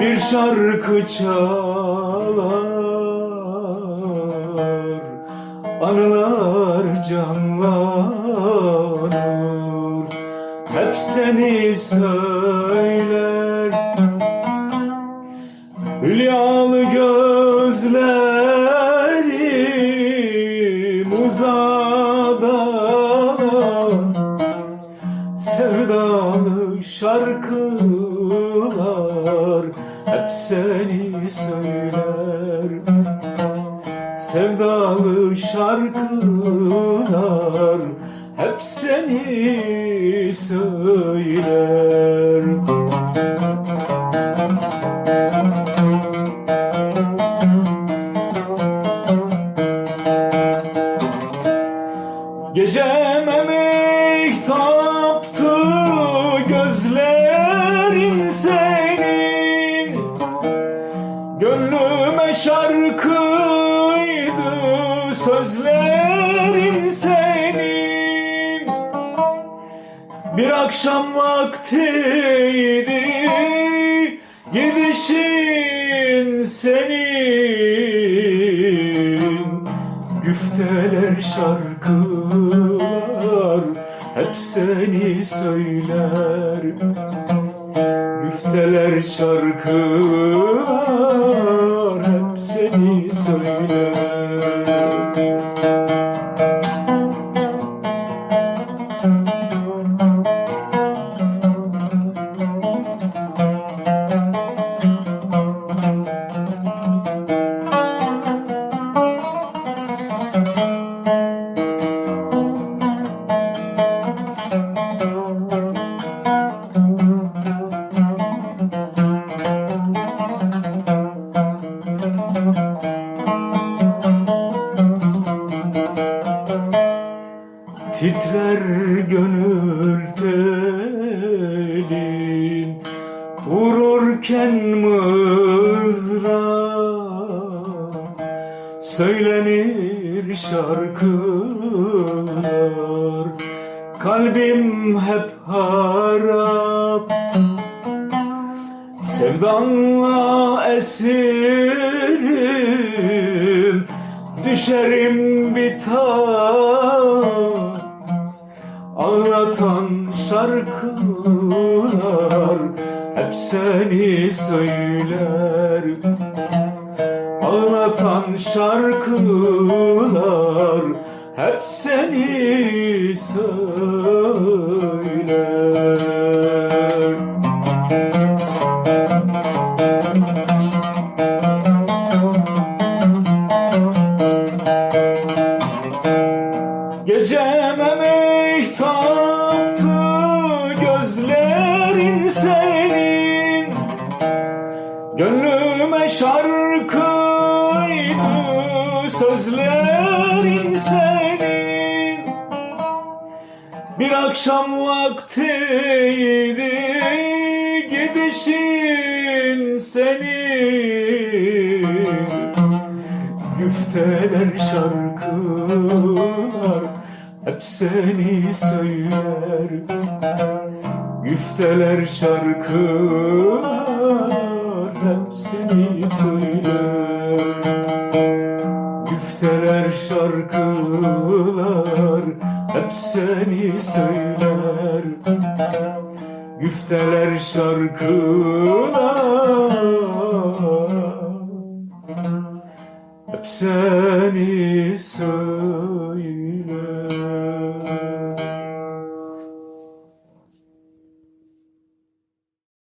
Bir şarkı çalar Anılar canlanır. Hep seni söyler Hülyalı gözlerim Sevdalı şarkılar hep seni söyler. Sevdalı şarkılar hep seni söyler. Geceme mehtaptı şarkıydı sözlerin senin. Bir akşam vaktiydi gidişin senin. Güfteler şarkılar hep seni söyler. Güfteler şarkılar Titrer gönül telin Vururken mızrak Söylenir şarkılar Kalbim hep harap. Sevdanla esirim Düşerim bir taş Ağlatan şarkılar hep seni söyler. Ağlatan şarkılar hep seni söyler senin Gönlüme şarkıydı sözlerin senin. Bir akşam vaktiydi gidişin senin. Güfteler şarkılar hep seni söyler Güfteler şarkılar hep seni söyler Güfteler şarkılar hep seni söyler. Güfteler şarkılar hep seni